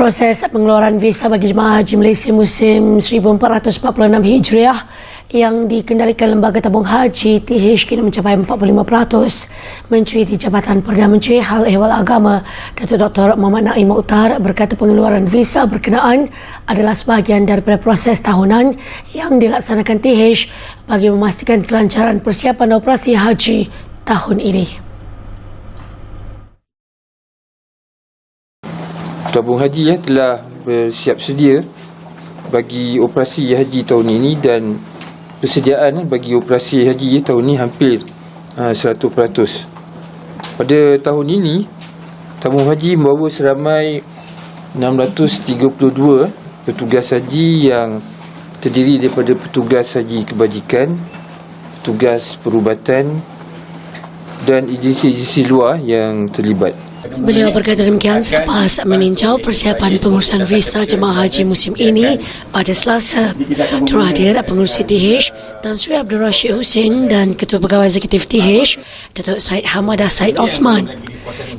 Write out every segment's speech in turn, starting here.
Proses pengeluaran visa bagi jemaah haji Malaysia musim 1446 Hijriah yang dikendalikan Lembaga Tabung Haji TH kini mencapai 45%. Menteri di Jabatan Perdana Menteri Hal Ehwal Agama Datuk Dr. Muhammad Naim Mukhtar berkata pengeluaran visa berkenaan adalah sebahagian daripada proses tahunan yang dilaksanakan TH bagi memastikan kelancaran persiapan operasi haji tahun ini. Tabung Haji ya, telah bersiap sedia bagi operasi haji tahun ini dan persediaan bagi operasi haji tahun ini hampir uh, 100%. Pada tahun ini, tabung haji membawa seramai 632 petugas haji yang terdiri daripada petugas haji kebajikan, petugas perubatan dan agensi-agensi luar yang terlibat. Beliau berkata demikian selepas meninjau persiapan pengurusan visa jemaah haji musim ini pada Selasa. Terakhir pengurusi TH Tan Sri Abdul Rashid Hussein dan Ketua Pegawai Eksekutif TH Datuk Syed Hamadah Syed Osman.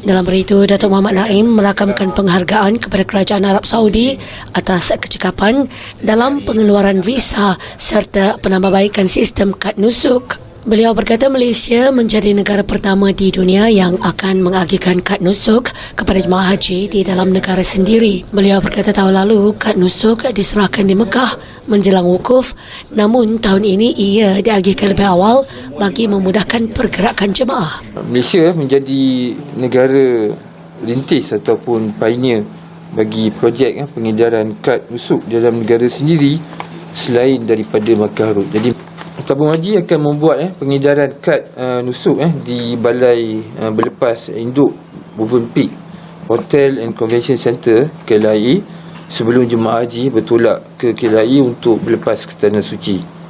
Dalam berita Datuk Muhammad Naim merakamkan penghargaan kepada Kerajaan Arab Saudi atas kecekapan dalam pengeluaran visa serta penambahbaikan sistem kad nusuk. Beliau berkata Malaysia menjadi negara pertama di dunia yang akan mengagihkan kad nusuk kepada jemaah haji di dalam negara sendiri. Beliau berkata tahun lalu kad nusuk diserahkan di Mekah menjelang wukuf namun tahun ini ia diagihkan lebih awal bagi memudahkan pergerakan jemaah. Malaysia menjadi negara lintis ataupun pioneer bagi projek eh, pengedaran kad nusuk dalam negara sendiri selain daripada Road. Jadi Tabung Haji akan membuat eh, pengedaran kad uh, nusuk eh, di balai uh, berlepas induk Woven Peak Hotel and Convention Center KLIA sebelum jemaah haji bertolak ke KLIA untuk berlepas ke Tanah Suci.